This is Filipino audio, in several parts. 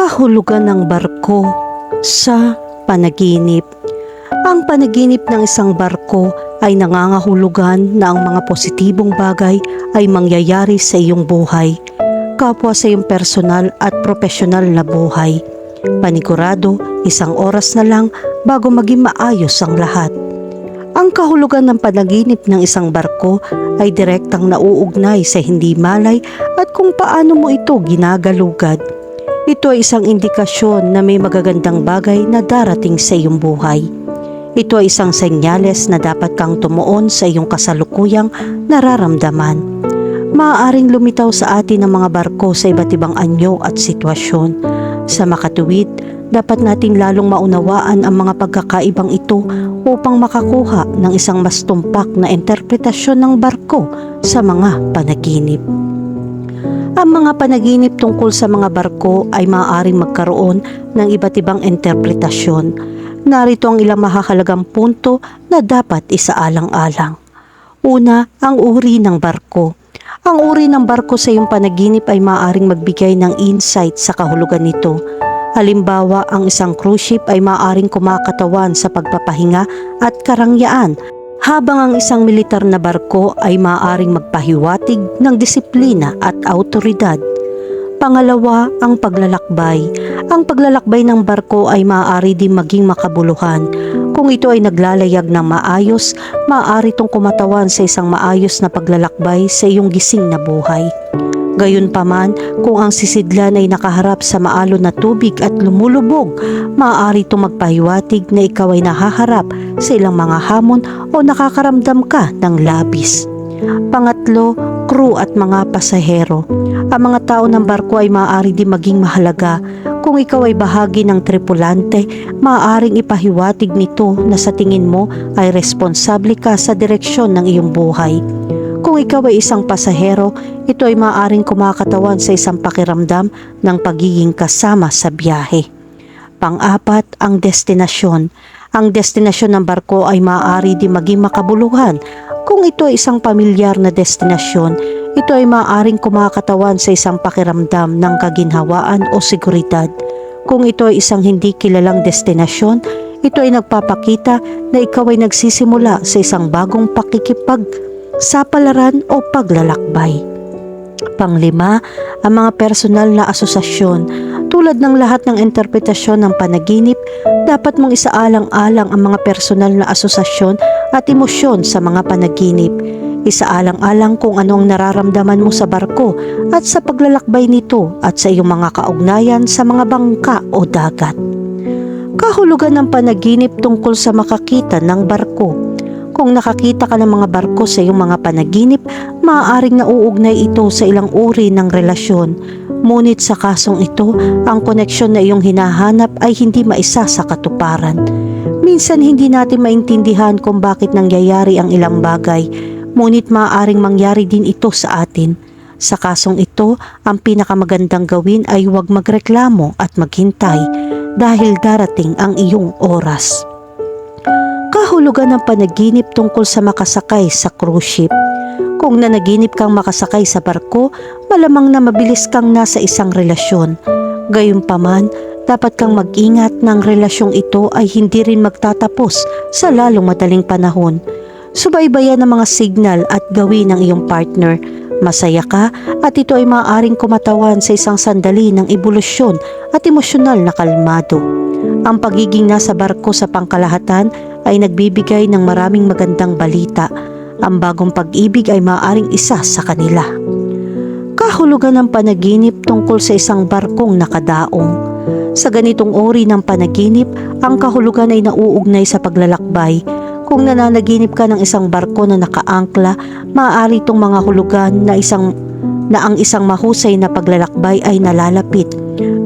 Kahulugan ng barko sa panaginip. Ang panaginip ng isang barko ay nangangahulugan na ang mga positibong bagay ay mangyayari sa iyong buhay, kapwa sa iyong personal at profesional na buhay. Panigurado, isang oras na lang bago maging maayos ang lahat. Ang kahulugan ng panaginip ng isang barko ay direktang nauugnay sa hindi malay at kung paano mo ito ginagalugad. Ito ay isang indikasyon na may magagandang bagay na darating sa iyong buhay. Ito ay isang senyales na dapat kang tumuon sa iyong kasalukuyang nararamdaman. Maaaring lumitaw sa atin ang mga barko sa iba't ibang anyo at sitwasyon. Sa makatuwid, dapat nating lalong maunawaan ang mga pagkakaibang ito upang makakuha ng isang mas tumpak na interpretasyon ng barko sa mga panaginip. Ang mga panaginip tungkol sa mga barko ay maaaring magkaroon ng iba't ibang interpretasyon. Narito ang ilang mahahalagang punto na dapat isaalang-alang. Una, ang uri ng barko. Ang uri ng barko sa iyong panaginip ay maaaring magbigay ng insight sa kahulugan nito. Halimbawa, ang isang cruise ship ay maaaring kumakatawan sa pagpapahinga at karangyaan habang ang isang militar na barko ay maaaring magpahiwatig ng disiplina at autoridad. Pangalawa, ang paglalakbay. Ang paglalakbay ng barko ay maaari din maging makabuluhan. Kung ito ay naglalayag ng maayos, maaari itong kumatawan sa isang maayos na paglalakbay sa iyong gising na buhay. Gayunpaman, kung ang sisidlan ay nakaharap sa maalon na tubig at lumulubog, maaari itong magpahiwatig na ikaw ay nahaharap sa ilang mga hamon o nakakaramdam ka ng labis. Pangatlo, crew at mga pasahero. Ang mga tao ng barko ay maaari din maging mahalaga. Kung ikaw ay bahagi ng tripulante, maaaring ipahiwatig nito na sa tingin mo ay responsable ka sa direksyon ng iyong buhay. Kung ikaw ay isang pasahero, ito ay maaaring kumakatawan sa isang pakiramdam ng pagiging kasama sa biyahe. Pang-apat, ang destinasyon. Ang destinasyon ng barko ay maaari din maging makabuluhan. Kung ito ay isang pamilyar na destinasyon, ito ay maaaring kumakatawan sa isang pakiramdam ng kaginhawaan o seguridad. Kung ito ay isang hindi kilalang destinasyon, ito ay nagpapakita na ikaw ay nagsisimula sa isang bagong pakikipag sa palaran o paglalakbay. Panglima, ang mga personal na asosasyon. Tulad ng lahat ng interpretasyon ng panaginip, dapat mong isaalang-alang ang mga personal na asosasyon at emosyon sa mga panaginip. Isaalang-alang kung ano ang nararamdaman mo sa barko at sa paglalakbay nito at sa iyong mga kaugnayan sa mga bangka o dagat. Kahulugan ng panaginip tungkol sa makakita ng barko. Kung nakakita ka ng mga barko sa iyong mga panaginip, maaaring nauugnay ito sa ilang uri ng relasyon. Ngunit sa kasong ito, ang koneksyon na iyong hinahanap ay hindi maisa sa katuparan. Minsan hindi natin maintindihan kung bakit nangyayari ang ilang bagay, ngunit maaaring mangyari din ito sa atin. Sa kasong ito, ang pinakamagandang gawin ay huwag magreklamo at maghintay dahil darating ang iyong oras kahulugan ng panaginip tungkol sa makasakay sa cruise ship. Kung nanaginip kang makasakay sa barko, malamang na mabilis kang nasa isang relasyon. Gayunpaman, dapat kang mag-ingat ang relasyong ito ay hindi rin magtatapos sa lalong madaling panahon. Subaybayan ang mga signal at gawin ng iyong partner. Masaya ka at ito ay maaaring kumatawan sa isang sandali ng ebolusyon at emosyonal na kalmado. Ang pagiging nasa barko sa pangkalahatan ay nagbibigay ng maraming magandang balita. Ang bagong pag-ibig ay maaaring isa sa kanila. Kahulugan ng panaginip tungkol sa isang barkong nakadaong. Sa ganitong uri ng panaginip, ang kahulugan ay nauugnay sa paglalakbay. Kung nananaginip ka ng isang barko na nakaangkla, maaari itong mga hulugan na isang na ang isang mahusay na paglalakbay ay nalalapit.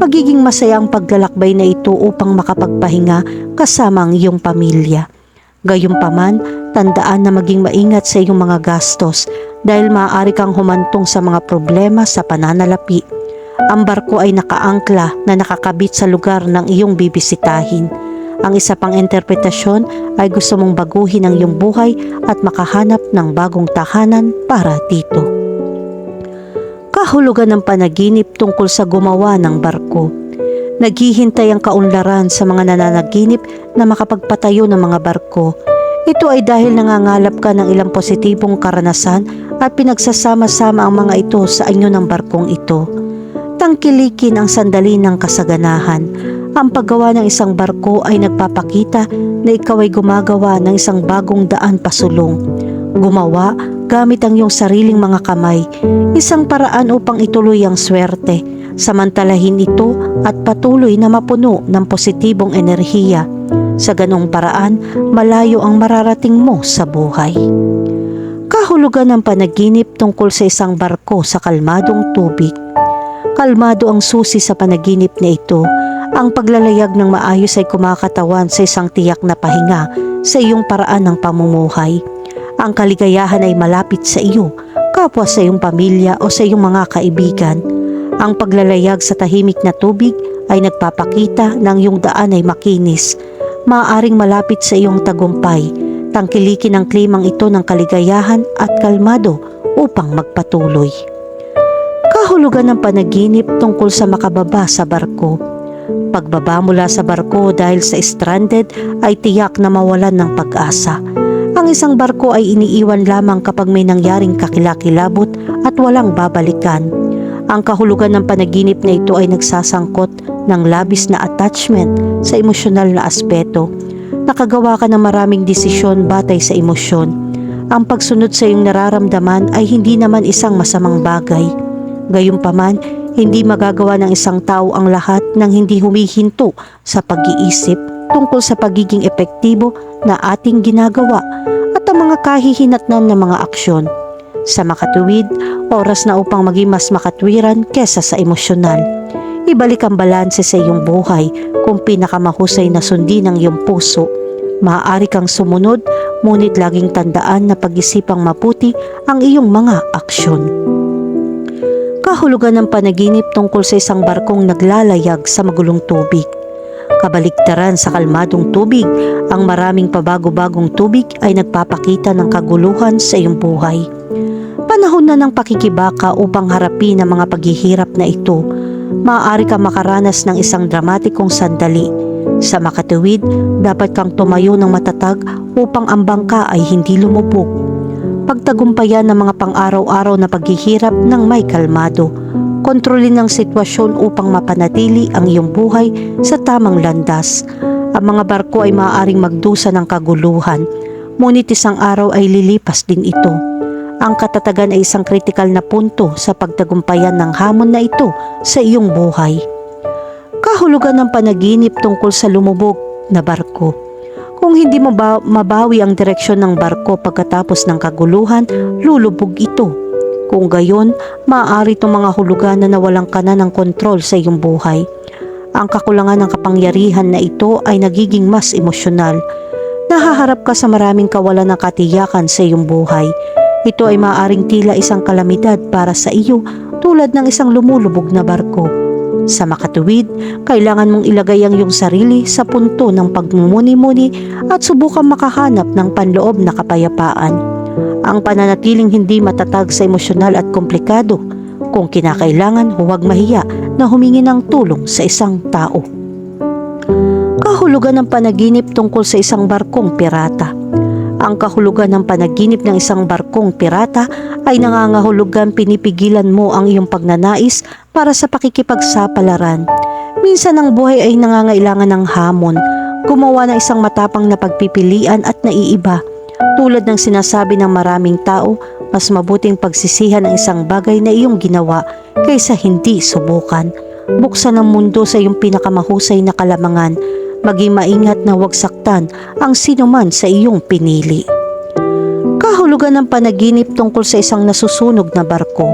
Magiging masaya ang paglalakbay na ito upang makapagpahinga kasama ang iyong pamilya. Gayunpaman, tandaan na maging maingat sa iyong mga gastos dahil maaari kang humantong sa mga problema sa pananalapi. Ang barko ay nakaangkla na nakakabit sa lugar ng iyong bibisitahin. Ang isa pang interpretasyon ay gusto mong baguhin ang iyong buhay at makahanap ng bagong tahanan para dito. Kahulugan ng panaginip tungkol sa gumawa ng barko. Naghihintay ang kaunlaran sa mga nananaginip na makapagpatayo ng mga barko. Ito ay dahil nangangalap ka ng ilang positibong karanasan at pinagsasama-sama ang mga ito sa anyo ng barkong ito. Tangkilikin ang sandali ng kasaganahan. Ang paggawa ng isang barko ay nagpapakita na ikaw ay gumagawa ng isang bagong daan pasulong. Gumawa gamit ang iyong sariling mga kamay, isang paraan upang ituloy ang swerte, samantalahin ito at patuloy na mapuno ng positibong enerhiya. Sa ganong paraan, malayo ang mararating mo sa buhay. Kahulugan ng panaginip tungkol sa isang barko sa kalmadong tubig. Kalmado ang susi sa panaginip na ito. Ang paglalayag ng maayos ay kumakatawan sa isang tiyak na pahinga sa iyong paraan ng pamumuhay. Ang kaligayahan ay malapit sa iyo, kapwa sa iyong pamilya o sa iyong mga kaibigan. Ang paglalayag sa tahimik na tubig ay nagpapakita ng iyong daan ay makinis. Maaaring malapit sa iyong tagumpay. Tangkilikin ang klimang ito ng kaligayahan at kalmado upang magpatuloy. Kahulugan ng panaginip tungkol sa makababa sa barko. Pagbaba mula sa barko dahil sa stranded ay tiyak na mawalan ng pag-asa. Ang isang barko ay iniiwan lamang kapag may nangyaring kakilakilabot at walang babalikan. Ang kahulugan ng panaginip na ito ay nagsasangkot ng labis na attachment sa emosyonal na aspeto. Nakagawa ka ng maraming desisyon batay sa emosyon. Ang pagsunod sa iyong nararamdaman ay hindi naman isang masamang bagay. Gayunpaman, hindi magagawa ng isang tao ang lahat ng hindi humihinto sa pag-iisip tungkol sa pagiging epektibo na ating ginagawa at ang mga kahihinatnan ng mga aksyon. Sa makatuwid, oras na upang maging mas makatwiran kesa sa emosyonal. Ibalik ang balanse sa iyong buhay kung pinakamahusay na sundin ang iyong puso. Maaari kang sumunod, ngunit laging tandaan na pag-isipang maputi ang iyong mga aksyon. Kahulugan ng panaginip tungkol sa isang barkong naglalayag sa magulong tubig. Kabaligtaran sa kalmadong tubig, ang maraming pabago-bagong tubig ay nagpapakita ng kaguluhan sa iyong buhay. Panahon na ng pakikibaka upang harapin ang mga paghihirap na ito. Maaari ka makaranas ng isang dramatikong sandali. Sa makatuwid, dapat kang tumayo ng matatag upang ang bangka ay hindi lumubog. Pagtagumpayan ng mga pang-araw-araw na paghihirap ng may kalmado. Kontrolin ang sitwasyon upang mapanatili ang iyong buhay sa tamang landas. Ang mga barko ay maaaring magdusa ng kaguluhan, ngunit isang araw ay lilipas din ito. Ang katatagan ay isang kritikal na punto sa pagtagumpayan ng hamon na ito sa iyong buhay. Kahulugan ng panaginip tungkol sa lumubog na barko. Kung hindi mo ba mabawi ang direksyon ng barko pagkatapos ng kaguluhan, lulubog ito. Kung gayon, maaari itong mga hulugan na nawalan ka na ng kontrol sa iyong buhay. Ang kakulangan ng kapangyarihan na ito ay nagiging mas emosyonal. Nahaharap ka sa maraming kawalan ng katiyakan sa iyong buhay. Ito ay maaaring tila isang kalamidad para sa iyo tulad ng isang lumulubog na barko. Sa makatuwid, kailangan mong ilagay ang iyong sarili sa punto ng pagmumuni-muni at subukan makahanap ng panloob na kapayapaan. Ang pananatiling hindi matatag sa emosyonal at komplikado. Kung kinakailangan, huwag mahiya na humingi ng tulong sa isang tao. Kahulugan ng panaginip tungkol sa isang barkong pirata. Ang kahulugan ng panaginip ng isang barkong pirata ay nangangahulugan pinipigilan mo ang iyong pagnanais para sa pakikipagsapalaran. Minsan ang buhay ay nangangailangan ng hamon, gumawa ng isang matapang na pagpipilian at naiiba. Tulad ng sinasabi ng maraming tao, mas mabuting pagsisihan ang isang bagay na iyong ginawa kaysa hindi subukan. Buksan ang mundo sa iyong pinakamahusay na kalamangan maging maingat na huwag saktan ang sinuman sa iyong pinili. Kahulugan ng panaginip tungkol sa isang nasusunog na barko.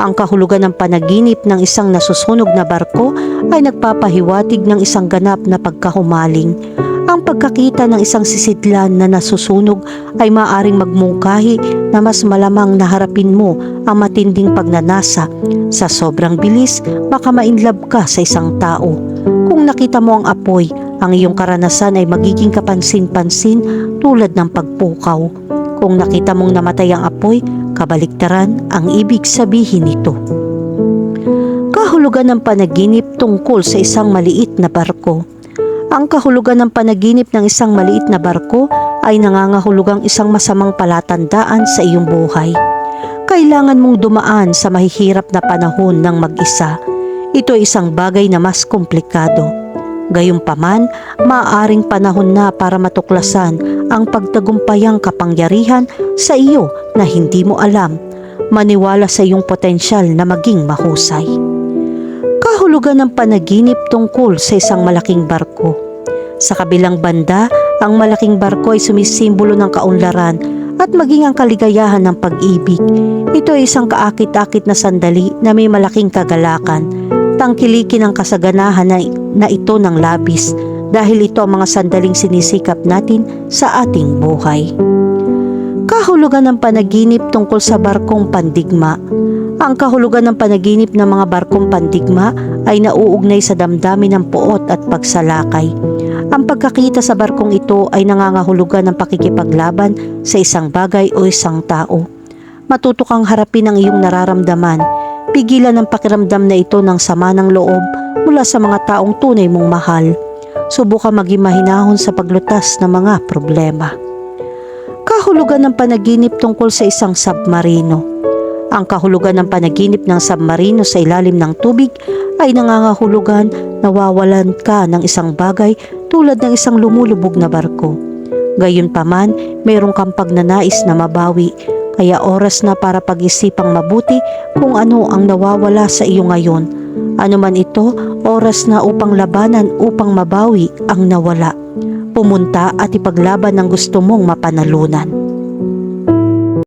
Ang kahulugan ng panaginip ng isang nasusunog na barko ay nagpapahiwatig ng isang ganap na pagkahumaling. Pagkakita ng isang sisidlan na nasusunog ay maaring magmungkahi na mas malamang naharapin mo ang matinding pagnanasa. Sa sobrang bilis, baka mainlove ka sa isang tao. Kung nakita mo ang apoy, ang iyong karanasan ay magiging kapansin-pansin tulad ng pagpukaw. Kung nakita mong namatay ang apoy, kabaliktaran ang ibig sabihin nito. Kahulugan ng panaginip tungkol sa isang maliit na barko. Ang kahulugan ng panaginip ng isang maliit na barko ay nangangahulugang isang masamang palatandaan sa iyong buhay. Kailangan mong dumaan sa mahihirap na panahon ng mag-isa. Ito ay isang bagay na mas komplikado. Gayunpaman, maaaring panahon na para matuklasan ang pagtagumpayang kapangyarihan sa iyo na hindi mo alam. Maniwala sa iyong potensyal na maging mahusay. Kahulugan ng panaginip tungkol sa isang malaking barko. Sa kabilang banda, ang malaking barko ay sumisimbolo ng kaunlaran at maging ang kaligayahan ng pag-ibig. Ito ay isang kaakit-akit na sandali na may malaking kagalakan. Tangkilikin ang kasaganahan na, na ito ng labis dahil ito ang mga sandaling sinisikap natin sa ating buhay. Kahulugan ng panaginip tungkol sa barkong pandigma. Ang kahulugan ng panaginip ng mga barkong pandigma ay nauugnay sa damdamin ng puot at pagsalakay. Ang pagkakita sa barkong ito ay nangangahulugan ng pakikipaglaban sa isang bagay o isang tao. Matuto kang harapin ang iyong nararamdaman. Pigilan ang pakiramdam na ito ng sama ng loob mula sa mga taong tunay mong mahal. Subukan maging mahinahon sa paglutas ng mga problema. Kahulugan ng panaginip tungkol sa isang submarino. Ang kahulugan ng panaginip ng submarino sa ilalim ng tubig ay nangangahulugan na wawalan ka ng isang bagay tulad ng isang lumulubog na barko. Gayunpaman, mayroong kang pagnanais na mabawi, kaya oras na para pag-isipang mabuti kung ano ang nawawala sa iyo ngayon. Ano man ito, oras na upang labanan upang mabawi ang nawala. Pumunta at ipaglaban ng gusto mong mapanalunan.